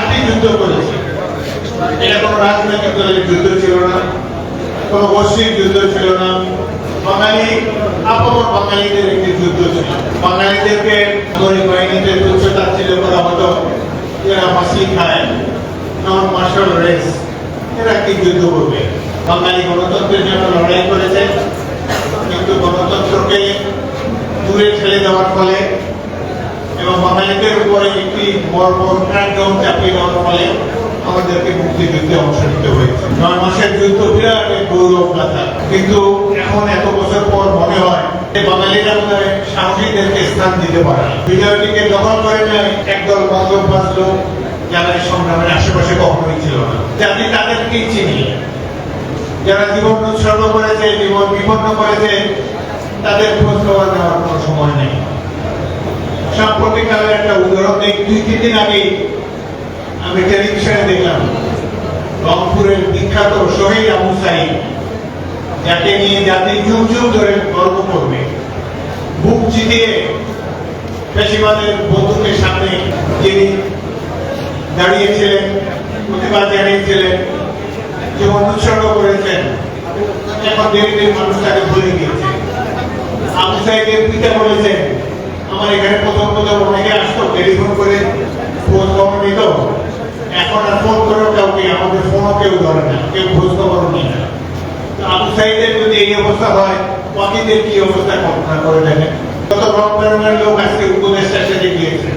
চারটি যুদ্ধ করেছে। এটা কোনো রাজনৈতিক দলের যুদ্ধ ছিল না, কোনো গোষ্ঠীর যুদ্ধ ছিল না। বাঙালি আপন বাঙালিদের একটি যুদ্ধ ছিল। বাঙালিদেরকে সামরিক বাহিনীতে তুচ্ছ তাচ্ছিল্য করা হতো, এরা মাসি খায় নন মার্শাল রেস, এরা একটি যুদ্ধ করবে। বাঙালি গণতন্ত্রের জন্য লড়াই করেছে, কিন্তু গণতন্ত্রকে দূরে ঠেলে দেওয়ার ফলে এবং বাঙালিদের উপরে একটি বড় ক্র্যাকডাউন চাপিয়ে দেওয়ার ফলে আমাদেরকে মুক্তিযুদ্ধে অংশ নিতে হয়েছে। নয় মাসের যুদ্ধ বিরাট এক গৌরব গাথা। কিন্তু এখন এত বছর পর মনে হয় বাঙালিরা মনে সাহসীদেরকে স্থান দিতে পারে বিজয়টিকে দখল করে নেয় একদল বঙ্গবাস লোক যারা এই সংগ্রামের আশেপাশে কখনোই ছিল না। জাতি তাদেরকেই চিনি। যারা জীবন উৎসর্গ করেছে, জীবন বিপন্ন করেছে, তাদের খোঁজ খবর নেওয়ার কোনো সময় একটা দুই তিন দিন আগেই আমি টেলিভিশনে দেখলাম, রংপুরের বিখ্যাত শহীদ আবু সাইদ, যাকে নিয়ে জাতি যুগ যুগ ধরে গর্ব করবে। বুক চিতিয়ে পেশিবাদের বন্দুকের সামনে যিনি দাঁড়িয়েছিলেন, প্রতিবাদ জানিয়েছিলেন জীবন উৎসর্গ করেছেন, এখন ধীরে মানুষ তাকে ভুলে গিয়েছে। আবু সাইদের পিতা বলেছেন আমার এখানে প্রথম প্রথম অনেকে আসতো, টেলিফোন করে খোঁজ খবর নিত। এখন আর ফোন করেও কাউকে, আমাদের ফোনও কেউ ধরে না, কেউ খোঁজ খবর নিই না। আবু সাইদের যদি এই অবস্থা হয়, বাকিদের কি অবস্থা কল্পনা করে দেখেন? কত রং বেরঙের লোক আজকে উপদেষ্টার সাথে গিয়েছে,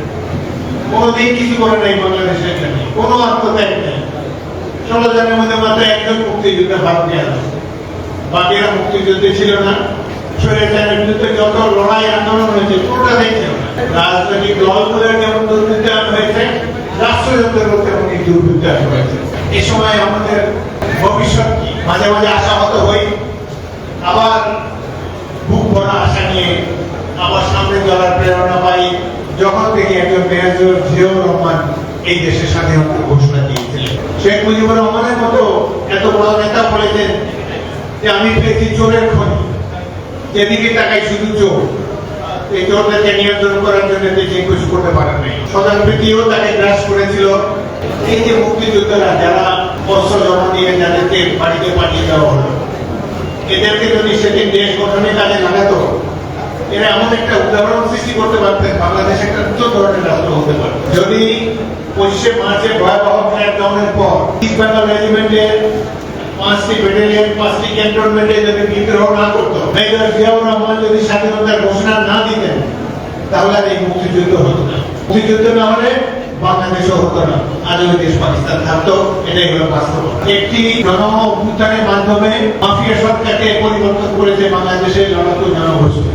কোনোদিন কিছু করে নাই বাংলাদেশের জন্য কোনো আত্মত্যাগ নেই। ষোলো জনের মধ্যে মাত্র একজন মুক্তিযুদ্ধে ভাগ নেওয়া বাকিরা মুক্তিযুদ্ধে ছিল না। আবার সামনে চলার প্রেরণা পাই। যখন থেকে একজন মেয়র জিয়াউর রহমান এই দেশের স্বাধীনতার ঘোষণা দিয়েছিলেন। শেখ মুজিবুর রহমানের মতো এত বড় নেতা বলেছেন যে, আমি পেয়েছি চোরের খনি যেদিকে তাকাই শুধু চোর এই চোরদেরকে নিয়ন্ত্রণ করার জন্য বেঁচে কিছু করতে পারেন নাই। সদান প্রীতিও তাকে গ্রাস করেছিল। এই যে মুক্তিযোদ্ধারা, যারা অস্ত্র জমা দিয়ে যাদেরকে বাড়িতে পাঠিয়ে দেওয়া হলো, এদেরকে যদি সেদিন দেশ গঠনে কাজে লাগাতো, এরা এমন একটা উদাহরণ সৃষ্টি করতে পারতেন, বাংলাদেশ একটা উচ্চ ধরনের রাষ্ট্র হতে পারে। যদি পঁচিশে মার্চে ভয়াবহ ক্র্যাকডাউনের পর ইস্ট বেঙ্গল রেজিমেন্টের পাঁচটি ব্যাটালিয়ন পাঁচটি ক্যান্টনমেন্টে যদি বিদ্রোহ না করতো। মেজর জিয়াউর রহমান যদি স্বাধীনতার ঘোষণা না দিতেন, তাহলে আর এই মুক্তিযুদ্ধ হতো না। মুক্তিযুদ্ধ না হলে বাংলাদেশও হতো না। আজ ওই দেশ পাকিস্তান থাকতো, এটাই হলো বাস্তব। একটি জনম অভ্যুত্থানের মাধ্যমে মাফিয়া সরকারকে পরিবর্তন করেছে বাংলাদেশের লড়াকু জনগোষ্ঠী।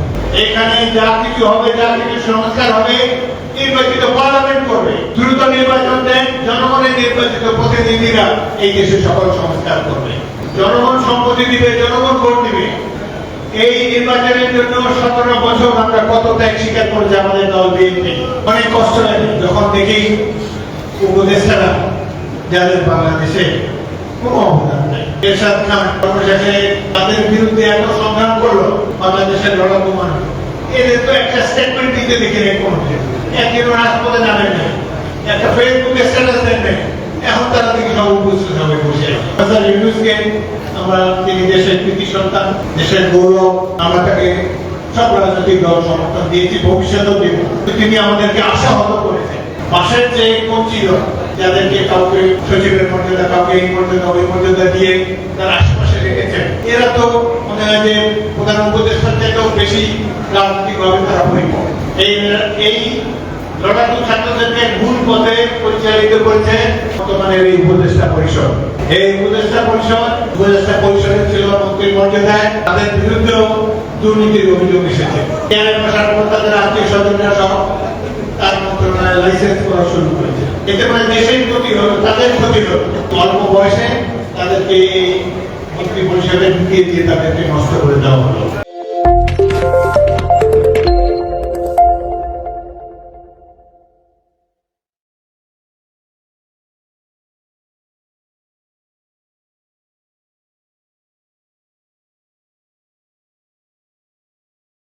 এখানে যা কিছু হবে, যা কিছু সংস্কার হবে, নির্বাচিত পার্লামেন্ট করবে দ্রুত নির্বাচন দেন জনগণের নির্বাচিত প্রতিনিধিরা এই দেশে সকল সংস্কার করবে। জনগণ সম্পত্তি দিবে, জনগণ ভোট দিবে। এই নির্বাচনের জন্য সতেরো বছর আমরা কত ত্যাগ স্বীকার করেছি আমাদের দল বিএনপি। অনেক কষ্ট লাগে। যখন দেখি উপদেষ্টারা যাদের বাংলাদেশে কোনো অবদান নাই। এরশাদ খান সর্বশেষে তাদের বিরুদ্ধে এত সংগ্রাম করল, বাংলাদেশের লড়াকু এদের তো একটা স্টেটমেন্ট দিতে দেখি কোনো একদিনও রাজপথে যাবেন না একটা ফেসবুকে স্ট্যাটাস দেন এখন তারা থেকে সব উপস্থিত হবে, বসে আছে। ইউনুসকে আমরা তিনি দেশের কৃতি সন্তান, দেশের গৌরব, আমরা তাকে সব রাজনৈতিক দল সমর্থন দিয়েছি, ভবিষ্যতেও দেব। তিনি আমাদেরকে আশাহত করেছেন। পাশের যে কোন ছিল, যাদেরকে কাউকে সচিবের মর্যাদা, কাউকে এই মর্যাদা, ওই মর্যাদা দিয়ে তার আশেপাশে রেখেছেন, এরা তো মনে হয় যে প্রধান উপদেষ্টার চাইতেও বেশি রাজনৈতিকভাবে তারা পরিপক্ক এই এই লড়াকু ছাত্রদেরকে ভুল পথে পরিচালিত করেছে? বর্তমানের এই উপদেষ্টা পরিষদ। এই উপদেষ্টা পরিষদ, উপদেষ্টা পরিষদের ছিল মন্ত্রীর মর্যাদায় তাদের বিরুদ্ধেও দুর্নীতির অভিযোগ এসেছে। তাদের আত্মীয় স্বজনরা সহ তার মন্ত্রণালয় লাইসেন্স করা শুরু করেছে। এতে করে দেশের ক্ষতি হলো, তাদের ক্ষতি হলো। অল্প বয়সে তাদেরকে মন্ত্রী পরিষদে ঢুকিয়ে দিয়ে তাদেরকে নষ্ট করে দেওয়া হলো।